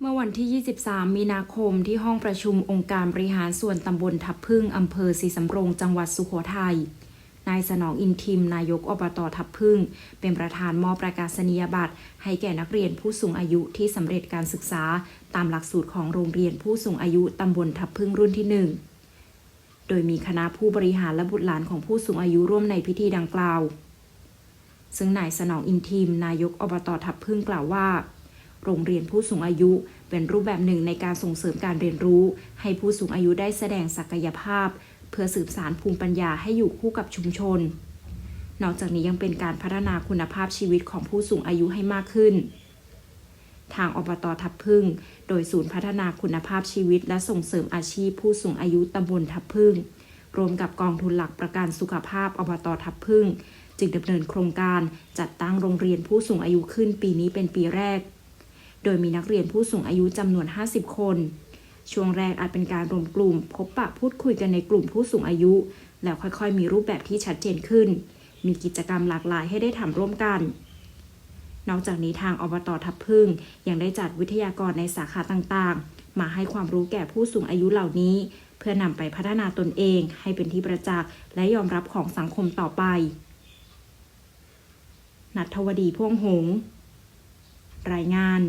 เมื่อวันที่ 23 มีนาคมที่ห้องประชุมองค์การบริหารส่วนตำบลทับพึ่งอำเภอศรีสำโรงจังหวัดสุโขทัย นายสนองอินทิม นายกอบตทับพึ่ง เป็นประธานมอบประกาศนียบัตร ให้แก่นักเรียนผู้สูงอายุที่สำเร็จการศึกษา ตามหลักสูตรของโรงเรียนผู้สูงอายุตำบลทับพึ่งรุ่นที่ 1 โดยมีคณะผู้บริหารและบุตรหลานของผู้สูงอายุร่วมในพิธีดังกล่าว ซึ่งนายสนองอินทิม นายกอบตทับพึ่งกล่าวว่า โรงเรียนผู้สูงอายุ เป็นรูปแบบหนึ่งในการส่งเสริมการเรียนรู้ ให้ผู้สูงอายุได้แสดงศักยภาพ เพื่อสืบสารภูมิปัญญาให้อยู่คู่กับชุมชน นอกจากนี้ยังเป็นการพัฒนาคุณภาพชีวิตของผู้สูงอายุให้มากขึ้น ทางอบตทับพึ่ง โดยศูนย์พัฒนาคุณภาพชีวิต และส่งเสริมอาชีพผู้สูงอายุตำบลทับพึ่งรวมกับกองทุนหลักประกันสุขภาพอบตทับพึ่ง จึงดำเนินโครงการจัดตั้งโรงเรียนผู้สูงอายุขึ้นปีนี้เป็นปีแรก โดยมีนักเรียนผู้สูงอายุจำนวน 50 คน ช่วงแรกอาจเป็นการรวมกลุ่ม พบปะพูดคุยกันในกลุ่มผู้สูงอายุ แล้วค่อยๆ มีรูปแบบที่ชัดเจนขึ้น มีกิจกรรมหลากหลายให้ได้ทำร่วมกัน นอกจากนี้ทางอบตทับพึ่งยังได้จัดวิทยากรในสาขาต่างๆ มาให้ความรู้แก่ผู้สูงอายุเหล่านี้ เพื่อนำไปพัฒนาตนเอง ให้เป็นที่ประจักษ์และยอมรับของสังคมต่อไปนัทวดีพ่วงหง รายงาน